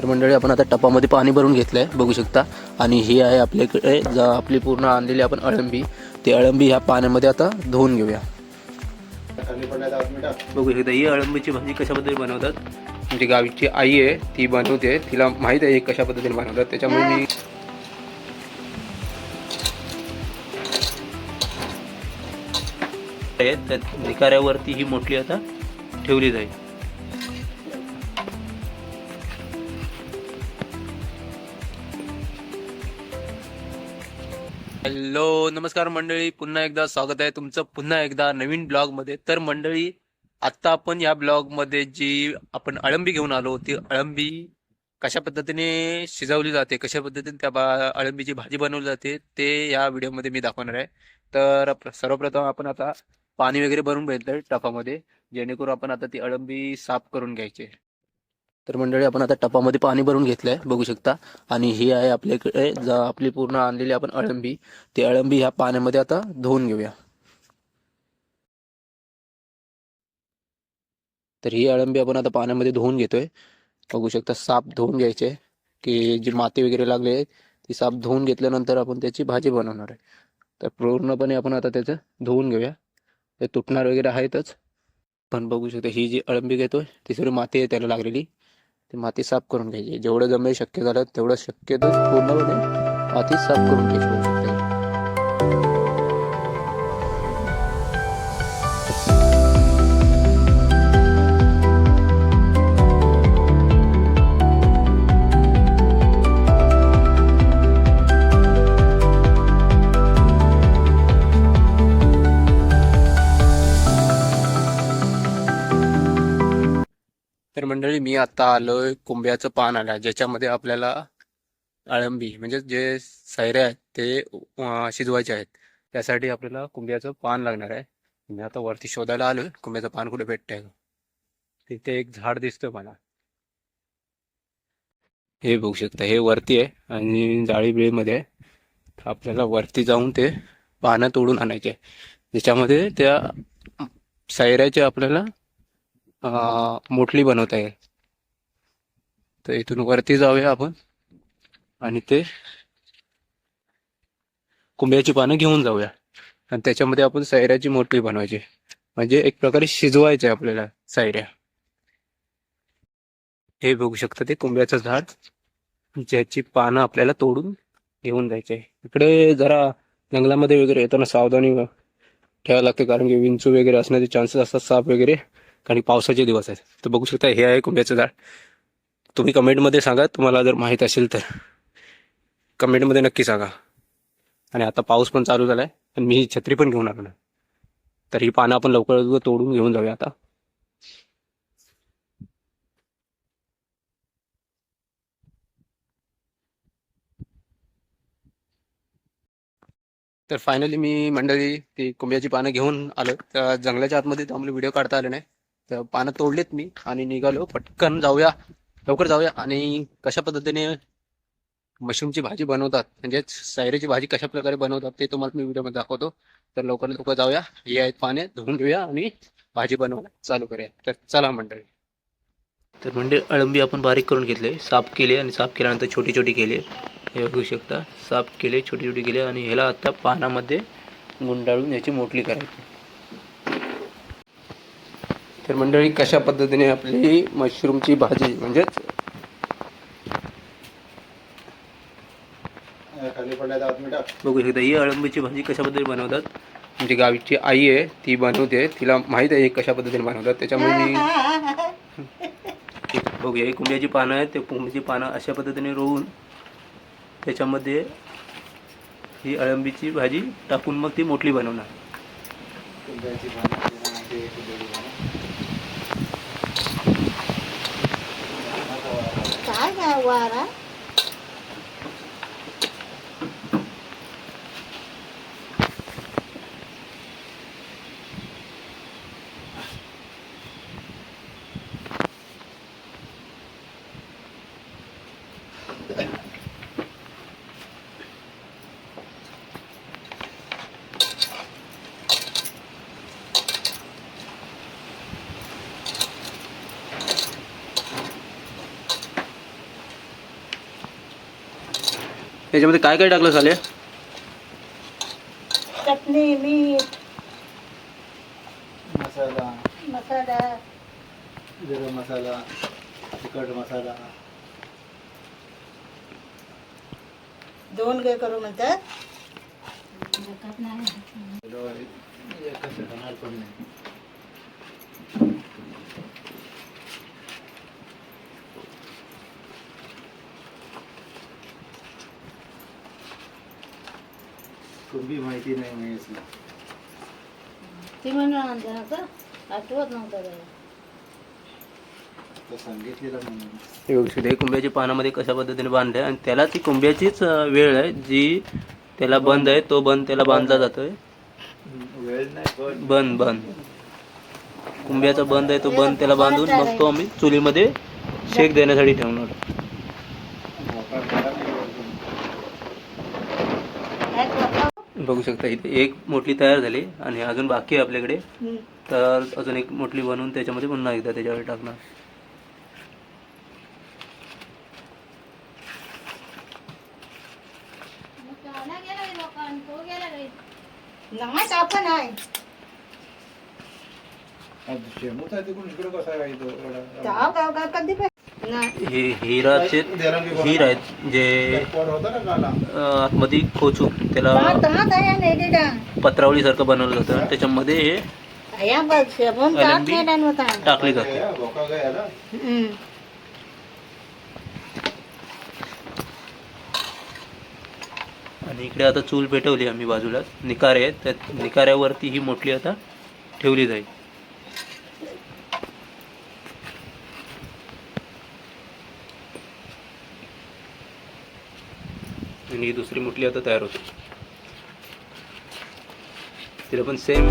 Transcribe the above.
तर मंडळी आपण आता टपामध्ये पाणी भरून घेतलं आहे बघू शकता. आणि ही आहे आपल्याकडे ज आपली पूर्ण आणलेली आपण अळंबी. ते अळंबी ह्या पाण्यामध्ये आता धुवून घेऊया. बघू शकता ही अळंबीची भाजी कशा पद्धतीने बनवतात? म्हणजे गावीची आई आहे ती बनवते. तिला माहीत आहे कशा पद्धतीने बनवतात. त्याच्यामुळे मी त्या निकाऱ्यावरती ही मोठी आता ठेवली जाईल. हॅलो नमस्कार मंडळी. पुन्हा एकदा स्वागत आहे तुमचं. पुन्हा एकदा नवीन ब्लॉगमध्ये. तर मंडळी आता आपण या ब्लॉगमध्ये जी आपण अळंबी घेऊन आलो ती अळंबी कशा पद्धतीने शिजवली जाते कशा पद्धतीने त्या बा अळंबीची भाजी बनवली जाते ते या व्हिडिओमध्ये मी दाखवणार आहे. तर सर्वप्रथम आपण आता पाणी वगैरे भरून घेतलं टफामध्ये जेणेकरून आपण आता ती अळंबी साफ करून घ्यायची तर मंडळी आपण आता टपामध्ये पाणी भरून घेतलंय बघू शकता. आणि ही आहे आपल्याकडे जा आपली पूर्ण आणलेली आपण अळंबी. ती अळंबी ह्या पाण्यामध्ये आता धुवून घेऊया. तर ही अळंबी आपण आता पाण्यामध्ये धुवून घेतोय. बघू शकता साप धुवून घ्यायचे. की जी माती वगैरे लागली आहे ती साप धुवून घेतल्यानंतर आपण त्याची भाजी बनवणार आहे. तर पूर्णपणे आपण आता त्याचं धुवून घेऊया. ते तुटणार वगैरे आहेतच. पण बघू शकता ही जी अळंबी घेतोय ती सगळी माती आहे त्याला लागलेली. ती माती साफ करून घ्यायची. जेवढं जमेल शक्य झालं तेवढं शक्यतो पूर्णपणे माती साफ करून घ्यायची. तर मंडळी मी आता आलोय कुंभ्याचं पान आलं ज्याच्यामध्ये आपल्याला अळंबी म्हणजे जे सैरे आहेत ते शिजवायचे आहेत. त्यासाठी आपल्याला कुंभ्याचं पान लागणार आहे. मी आता वरती शोधायला आलोय कुंभ्याचं पान कुठे भेटतंय. तिथे एक झाड दिसतं मला. हे बघू शकता हे वरती आहे आणि जाळी बिळीमध्ये आहे. आपल्याला वरती जाऊन ते पानं तोडून आणायचे ज्याच्यामध्ये त्या सैऱ्याचे आपल्याला मोठली बनवता येईल. तर इथून वरती जाऊया आपण. आणि ते कुंब्याची पानं घेऊन जाऊया. आणि त्याच्यामध्ये आपण सैऱ्याची मोठली बनवायची. म्हणजे एक प्रकारे शिजवायचे आपल्याला सैऱ्या हे बघू शकता ते कुंब्याचं झाड. ज्याची पानं आपल्याला तोडून घेऊन जायचे. इकडे जरा जंगलामध्ये वगैरे येताना सावधानी ठेवावं लागते कारण की विंचू वगैरे असण्याचे चान्सेस असतात साप वगैरे. कारण पावसाचे दिवस आहेत. तर बघू शकता हे आहे कुंभ्याचं झाड. तुम्ही कमेंटमध्ये सांगा तुम्हाला जर माहीत असेल तर. कमेंटमध्ये नक्की सांगा. आणि आता पाऊस पण चालू झालाय आणि मी छत्री पण घेऊन आलो तर ही पानं आपण लवकर तोडून घेऊन जाऊया आता. तर फायनली मी मंडळी ती कुंभ्याची पानं घेऊन आलो तर जंगलाच्या आतमध्ये तर आम्हाला व्हिडिओ काढता आले नाही. तर पानं तोडलेत मी आणि निघालो. पटकन जाऊया लवकर जाऊया. आणि कशा पद्धतीने मशरूमची भाजी बनवतात म्हणजेच सायरीची भाजी कशा प्रकारे बनवतात ते तुम्हाला मी व्हिडिओमध्ये दाखवतो. तर लवकर लवकर जाऊया. हे आहेत पाने धुवून घेऊया आणि भाजी बनवायला चालू करूया. तर चला मंडळी. तर म्हणजे अळंबी आपण बारीक करून घेतले साफ केले आणि साफ केल्यानंतर छोटी छोटी केले. हे बघू शकता साफ केले छोटी छोटी केले आणि ह्याला आता पानामध्ये गुंडाळून याची मोटली करायची. तर मंडळी कशा पद्धतीने आपली मशरूमची भाजी म्हणजेच बघू शकता ही अळंबीची भाजी कशा पद्धतीने बनवतात? म्हणजे गावीची आई आहे ती बनवते तिला माहीत आहे कशा पद्धतीने बनवतात. त्याच्यामुळे मी बघूया ही कुंभ्याची पानं आहेत ते कुंभ्याची पानं अशा पद्धतीने रोवून त्याच्यामध्ये ही अळंबीची भाजी टाकून मग ती मोठली बनवणार. काय काय वारा याच्यामध्ये काय काय टाकलं झाले चटणी मीठ. मसाला. मसाला. गरम मसाला तिखट मसाला. दोन गे करू म्हणतात. एकच होणार पण नाही कुंभी माहिती नाही महेशला ती म्हणून आणलं ना का आठवत नव्हतं त्याला. तो सांगितलेला म्हणून. हे बघू शकता हे कुंभ्याच्या पानामध्ये कशा पद्धतीने बांधले आणि त्याला ती कुंभ्याचीच अं, वेळ आहे जी त्याला बंद आहे तो बंद त्याला बांधला जातोय. वेळ नाही पण. बंद बंद. कुंभ्याचा बंद आहे तो बंद त्याला बांधून मग तो आम्ही चुलीमध्ये शेक देण्यासाठी ठेवणार मोका झाला नाही वरतून. काय करतो? बघू शकता इथे एक मोठी तयार झाली आणि अजून बाकी आहे आपल्याकडे. तर अजून एक मोठी बनवून त्याच्यामध्ये पुन्हा एकदा त्याच्यावर टाकणार. नाही आपण आहे. हा, हे हिराचे हिर आहेत जे आतमध्ये खोचून त्याला दात दात आहे ना एडीडा पत्रावळी सारखं बनवलं जातं. आणि त्याच्यामध्ये हे टाकली जाते. आणि इकडे आता चूल पेटवली आम्ही बाजूला निकारे आहेत. त्या निकाऱ्यावरती ही मोठी आता ठेवली जाईल. आणि ही दुसरी मुठली आता तयार होते. तिला पण सेम